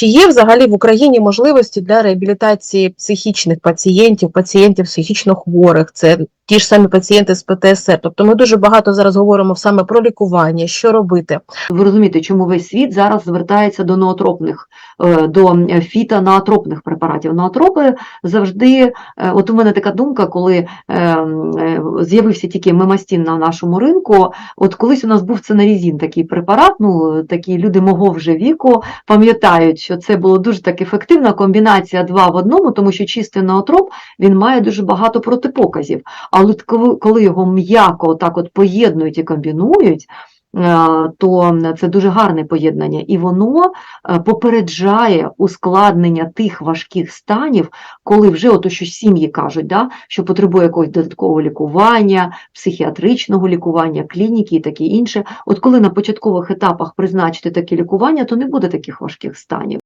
Чи є взагалі в Україні можливості для реабілітації психічних пацієнтів, пацієнтів психічно хворих? Це ті ж самі пацієнти з ПТСР. Тобто ми дуже багато зараз говоримо саме про лікування, що робити. Ви розумієте, чому весь світ зараз звертається до ноотропних, е, до фітоноотропних препаратів. Ноотропи завжди, е, от у мене така думка, коли е, з'явився тільки мемастін на нашому ринку. От колись у нас був ценарізін такий препарат, ну такі люди мого вже віку пам'ятають, що це було дуже так ефективна комбінація два в одному, тому що чистий ноотроп він має дуже багато протипоказів. Але коли, його м'яко так от поєднують і комбінують, е, то це дуже гарне поєднання, і воно е, попереджає ускладнення тих важких станів, коли вже ото що сім'ї кажуть, да, що потребує якогось додаткового лікування, психіатричного лікування, клініки і таке інше. От коли на початкових етапах призначити таке лікування, то не буде таких важких станів.